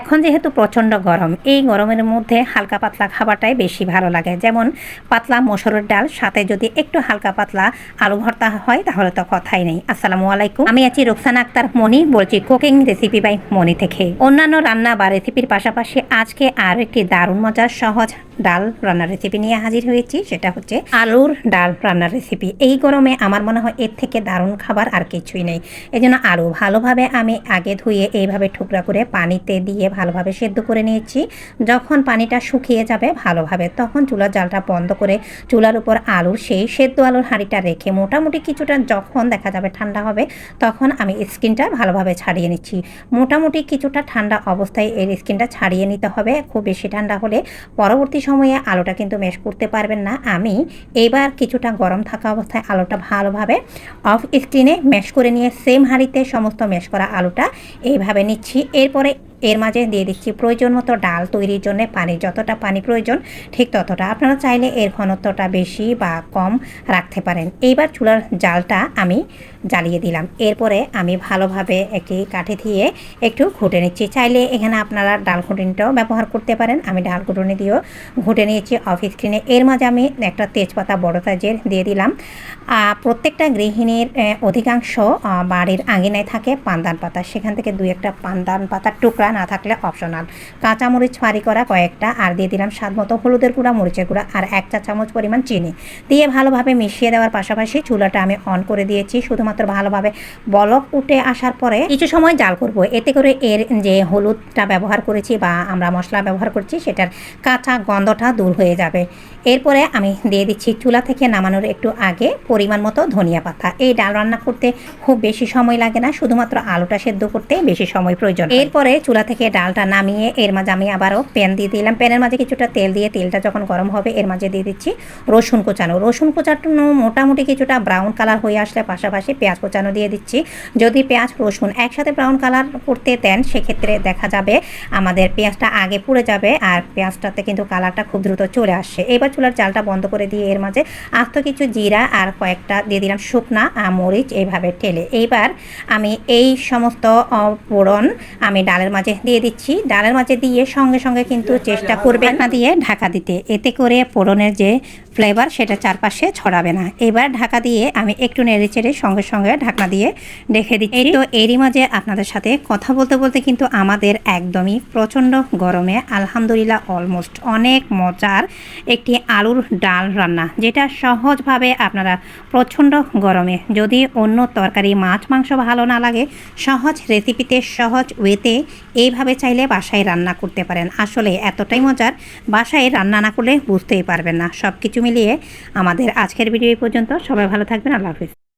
এখন যেহেতু প্রচণ্ড গরম, এই গরমের মধ্যে হালকা পাতলা খাবারটাই বেশি ভালো লাগে। যেমন পাতলা মসুরের ডাল, সাথে যদি একটু হালকা পাতলা আলু ভর্তা হয়, তাহলে তো কথাই নেই। আসসালামু আলাইকুম। আমি আছি রোকসানা আক্তার মনি, বলছি কুকিং রেসিপি বাই মনি থেকে। অন্যান্য রান্না বা রেসিপির পাশাপাশি আজকে আর একটি দারুণ মজার সহজ ডাল রান্নার রেসিপি নিয়ে হাজির হয়েছি, সেটা হচ্ছে আলুর ডাল রান্নার রেসিপি এই গরমে আমার মনে হয় এর থেকে দারুণ খাবার আর কিছুই নেই। এই জন্য আলু ভালোভাবে আমি আগে ধুয়ে, এইভাবে টুকরা করে পানিতে দিয়ে ভালোভাবে সেদ্ধ করে নিয়েছি। যখন পানিটা শুকিয়ে যাবে ভালোভাবে, তখন চুলার জালটা বন্ধ করে চুলার উপর আলুর সেই সেদ্ধ আলুর হাঁড়িটা রেখে মোটামুটি কিছুটা যখন দেখা যাবে ঠান্ডা হবে, তখন আমি স্কিনটা ভালোভাবে ছাড়িয়ে নিচ্ছি। মোটামুটি কিছুটা ঠান্ডা অবস্থায় এর স্কিনটা ছাড়িয়ে নিতে হবে। খুব বেশি ঠান্ডা হলে পরবর্তী সময়ে আলুটা কিন্তু মেশ করতে পারবেন না। আমি এবার কিছুটা গরম থাকা অবস্থায় আলুটা ভালোভাবে অফ স্ক্রিনে ম্যাশ করে নিয়ে সেম হাঁড়িতে সমস্ত ম্যাশ করা আলুটা এইভাবে নিচ্ছি। এরপরে এর মাঝে দিয়ে দিচ্ছি প্রয়োজন মতো ডাল তৈরির জন্য পানি। যতটা পানি প্রয়োজন, ঠিক ততটা। আপনারা চাইলে এর ঘনত্বটা বেশি বা কম রাখতে পারেন। এইবার চুলার জালটা আমি জ্বালিয়ে দিলাম। এরপরে আমি ভালোভাবে একটি কাঠি দিয়ে একটু ঘুটে নিচ্ছি। চাইলে এখানে আপনারা ডাল ঘুটনিটাও ব্যবহার করতে পারেন। আমি ডাল ঘুটনি দিয়েও ঘুটে নিয়েছি অফ স্ক্রিনে এর মাঝে আমি একটা তেজপাতা বড় সাইজের দিয়ে দিলাম। প্রত্যেকটা গৃহিণীর অধিকাংশ বাড়ির আঙিনায় থাকে পান্দান পাতা। সেখান থেকে দুই একটা পান্দান পাতার টুকরা না থাকলে অপশনাল কাঁচামরিচ ফাঁড়ি করা কয়েকটা, আর দিয়ে দিলাম স্বাদ মতো হলুদের গুঁড়া, মরিচের গুঁড়া, আর এক চা চামচ পরিমাণ চিনি। দিয়ে ভালোভাবে মিশিয়ে দেওয়ার পাশাপাশি চুলাটা আমি অন করে দিয়েছি, শুধুমাত্র ভালোভাবে বলক উঠে আসার পরে কিছু সময় জাল করব। এতে করে এর যে হলুদটা ব্যবহার করেছি বা আমরা মশলা ব্যবহার করছি, সেটার কাঁচা গন্ধটা দূর হয়ে যাবে। এরপরে আমি দিয়ে দিচ্ছি চুলা থেকে নামানোর একটু আগে পরিমাণ মতো ধনিয়া পাতা। এই ডাল রান্না করতে খুব বেশি সময় লাগে না, শুধুমাত্র আলুটা সেদ্ধ করতে বেশি সময় প্রয়োজন এরপরে চুলা থেকে ডালটা নামিয়ে এর মাঝে আমি আবারও প্যান দিয়ে দিলাম। প্যানের মাঝে কিছুটা তেল দিয়ে তেলটা যখন গরম হবে এর মাঝে দিয়ে দিচ্ছি রসুন কোচানো। রসুন কোচানো মোটামুটি কিছুটা ব্রাউন কালার হয়ে আসলে পাশাপাশি পেঁয়াজ কোচানো দিয়ে দিচ্ছি। যদি পেঁয়াজ রসুন একসাথে ব্রাউন কালার করতে দেন সেক্ষেত্রে দেখা যাবে আমাদের পেঁয়াজটা আগে পুড়ে যাবে আর পেঁয়াজটাতে কিন্তু কালারটা খুব দ্রুত চলে আসছে। এবার চুলার চালটা বন্ধ করে দিয়ে এর মাঝে আস্ত কিছু জিরা আর কয়েকটা দিয়ে দিলাম শুকনা আহ, মরিচ এইভাবে ঠেলে। এইবার আমি এই সমস্ত পোড়ন আমি ডালের মাঝে দিয়ে দিচ্ছি। ডালের মাঝে দিয়ে সঙ্গে সঙ্গে কিন্তু চেষ্টা করবেন না দিয়ে ঢাকা দিতে। এতে করে ফোড়নের যে ফ্লেভার সেটা চারপাশে ছড়াবে না। এবার ঢাকা দিয়ে আমি একটু নেড়ে চেড়ে সঙ্গে সঙ্গে ঢাকনা দিয়ে রেখে দিচ্ছি। এই তো এরই মাঝে আপনাদের সাথে কথা বলতে বলতে কিন্তু আমাদের একদমই প্রচণ্ড গরমে আলহামদুলিল্লাহ অলমোস্ট অনেক মজার একটি আলুর ডাল রান্না, যেটা সহজভাবে আপনারা প্রচণ্ড গরমে যদি অন্য তরকারি, মাছ, মাংস ভালো না লাগে, সহজ রেসিপিতে সহজ ওয়েতে এইভাবে চাইলে বাসায় রান্না করতে পারেন। আসলে এতটাই মজার, বাসায় রান্না না করলে বুঝতেই পারবেন না। সব কিছু মিলিয়ে আমাদের আজকের ভিডিও এই পর্যন্ত। সবাই ভালো থাকবেন। আল্লাহ হাফিজ।